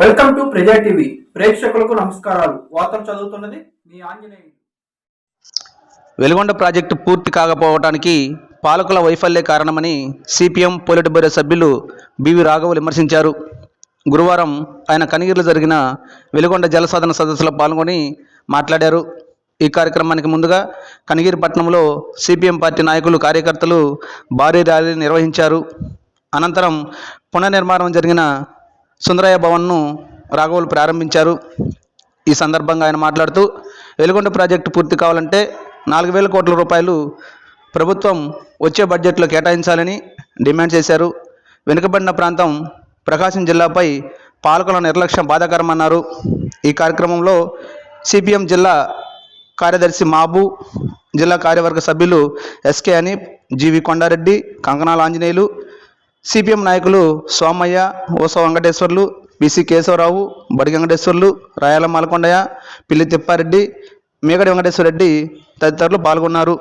Welcome to ప్రజా TV. ప్రేక్షకులకు నమస్కారాలు. వార్తలు చదువుతున్నది మీ ఆంజనేయులు వెలుగొండ ప్రాజెక్టు పూర్తి కాకపోవటానికి పాలకుల వైఫల్యే కారణమని సిపిఎం పొలిట్ బ్యూరో సభ్యులు బివి రాఘవులు విమర్శించారు. గురువారం ఆయన కనిగిరిలో జరిగిన వెలుగొండ జలసాధన సదస్సులో పాల్గొని మాట్లాడారు. ఈ కార్యక్రమానికి ముందుగా కనిగిరి పట్టణంలో సిపిఎం పార్టీ నాయకులు కార్యకర్తలు భారీ ర్యాలీ నిర్వహించారు. అనంతరం పునర్నిర్మాణం జరిగిన సుందరయ్య భవన్ను రాఘవులు ప్రారంభించారు. ఈ సందర్భంగా ఆయన మాట్లాడుతూ వెలుగొండ ప్రాజెక్టు పూర్తి కావాలంటే నాలుగు వేల కోట్ల రూపాయలు ప్రభుత్వం వచ్చే బడ్జెట్లో కేటాయించాలని డిమాండ్ చేశారు. వెనుకబడిన ప్రాంతం ప్రకాశం జిల్లాపై పాలకుల నిర్లక్ష్యం బాధాకరమన్నారు. ఈ కార్యక్రమంలో సిపిఎం జిల్లా కార్యదర్శి మాబు జిల్లా కార్యవర్గ సభ్యులు ఎస్కే అని జీవి కొండారెడ్డి కంకణాల ఆంజనేయులు సిపిఎం నాయకులు సోమయ్య ఓసో వెంకటేశ్వర్లు బీసీ కేశవరావు బడి వెంకటేశ్వర్లు రాయాల మాలకొండయ్య పిల్లి తిప్పారెడ్డి మేకడి వెంకటేశ్వర రెడ్డి తదితరులు పాల్గొన్నారు.